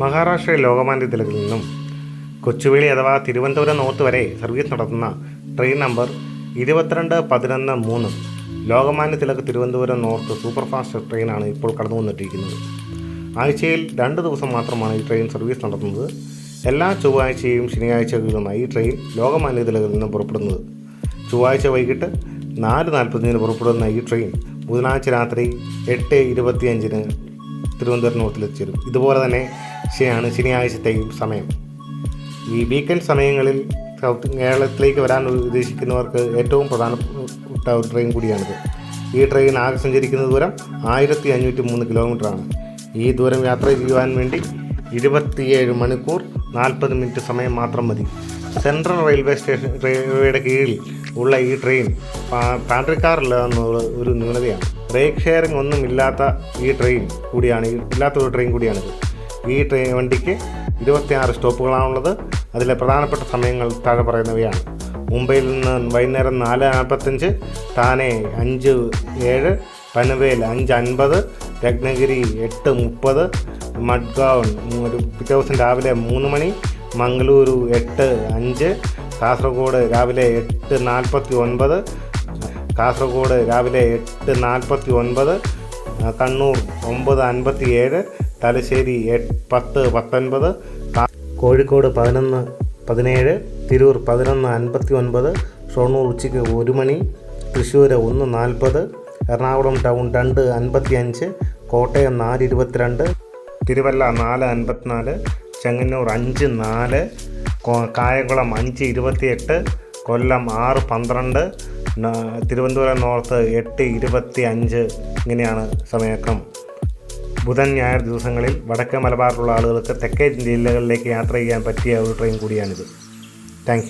മഹാരാഷ്ട്രയിൽ ലോകമാന്യ തിലകിൽ നിന്നും കൊച്ചുവേളി അഥവാ തിരുവനന്തപുരം നോർത്ത് വരെ സർവീസ് നടത്തുന്ന ട്രെയിൻ നമ്പർ ഇരുപത്തിരണ്ട് പതിനൊന്ന് മൂന്ന് ലോകമാന്യ തിലക് തിരുവനന്തപുരം നോർത്ത് സൂപ്പർഫാസ്റ്റ് ട്രെയിനാണ് ഇപ്പോൾ കടന്നു വന്നിട്ടിരിക്കുന്നത്. ആഴ്ചയിൽ രണ്ട് ദിവസം മാത്രമാണ് ഈ ട്രെയിൻ സർവീസ് നടത്തുന്നത്. എല്ലാ ചൊവ്വാഴ്ചയും ശനിയാഴ്ചകളിലുമായി ഈ ട്രെയിൻ ലോകമാന്യ തിലകിൽ നിന്നും പുറപ്പെടുന്നത്. ചൊവ്വാഴ്ച വൈകിട്ട് നാല് നാൽപ്പത്തിന് പുറപ്പെടുന്ന ഈ ട്രെയിൻ ബുധനാഴ്ച രാത്രി എട്ട് ഇരുപത്തിയഞ്ചിന് തിരുവനന്തപുരം നോർത്തിലെത്തിച്ചേരും. ഇതുപോലെ തന്നെ ശനിയാണ് ശനിയാഴ്ചത്തെയും സമയം. ഈ വീക്കെൻഡ് സമയങ്ങളിൽ സൗത്ത് കേരളത്തിലേക്ക് വരാൻ ഉദ്ദേശിക്കുന്നവർക്ക് ഏറ്റവും പ്രധാനപ്പെട്ട ഒരു ട്രെയിൻ കൂടിയാണിത്. ഈ ട്രെയിൻ ആകെ സഞ്ചരിക്കുന്ന ദൂരം ആയിരത്തി അഞ്ഞൂറ്റി മൂന്ന് കിലോമീറ്ററാണ് ഈ ദൂരം യാത്ര ചെയ്യുവാൻ വേണ്ടി ഇരുപത്തിയേഴ് മണിക്കൂർ നാൽപ്പത് മിനിറ്റ് സമയം മാത്രം മതി. സെൻട്രൽ റെയിൽവേ സ്റ്റേഷൻ റെയിൽവേയുടെ കീഴിൽ ഉള്ള ഈ ട്രെയിൻ പാൻട്രിക്കാറില്ല എന്നുള്ള ഒരു ന്യൂനതയാണ്. ബ്രേക്ക് ഷെയറിംഗ് ഒന്നും ഇല്ലാത്ത ഈ ട്രെയിൻ കൂടിയാണ് ഇല്ലാത്ത ഒരു ട്രെയിൻ കൂടിയാണിത്. ഈ ട്രെയിൻ വണ്ടിക്ക് ഇരുപത്തിയാറ് സ്റ്റോപ്പുകളാണുള്ളത്. അതിലെ പ്രധാനപ്പെട്ട സമയങ്ങൾ താഴെ പറയുന്നവയാണ്. മുംബൈയിൽ നിന്ന് വൈകുന്നേരം നാല് നാൽപ്പത്തഞ്ച് താനെ അഞ്ച് ഏഴ് പനവേൽ അഞ്ച് അൻപത് രത്നഗിരി എട്ട് മുപ്പത് മഡ്ഗാവൺ ഒരു പിറ്റേ ദിവസം രാവിലെ മൂന്ന് മണി മംഗളൂരു എട്ട് അഞ്ച് കാസർഗോഡ് രാവിലെ എട്ട് നാൽപ്പത്തി ഒൻപത് കാസർഗോഡ് രാവിലെ എട്ട് നാൽപ്പത്തി ഒൻപത് കണ്ണൂർ ഒമ്പത് അൻപത്തി ഏഴ് തലശ്ശേരി പത്ത് പത്തൊൻപത് കോഴിക്കോട് പതിനൊന്ന് പതിനേഴ് തിരൂർ പതിനൊന്ന് അൻപത്തി ഒൻപത് ഷൊർണൂർ ഉച്ചയ്ക്ക് ഒരു മണി തൃശ്ശൂർ ഒന്ന് നാൽപ്പത് എറണാകുളം ടൗൺ രണ്ട് അൻപത്തി അഞ്ച് കോട്ടയം നാല് ഇരുപത്തിരണ്ട് തിരുവല്ല നാല് അൻപത്തിനാല് ചെങ്ങന്നൂർ അഞ്ച് നാല് കായംകുളം അഞ്ച് ഇരുപത്തിയെട്ട് കൊല്ലം ആറ് പന്ത്രണ്ട് തിരുവനന്തപുരം നോർത്ത് എട്ട് ഇരുപത്തി അഞ്ച് ഇങ്ങനെയാണ് സമയക്രമം. ബുധൻ ഞായർ ദിവസങ്ങളിൽ വടക്കേ മലബാറിലുള്ള ആളുകൾക്ക് തെക്കേ ജില്ലകളിലേക്ക് യാത്ര ചെയ്യാൻ പറ്റിയ ഒരു ട്രെയിൻ കൂടിയാണിത്. താങ്ക്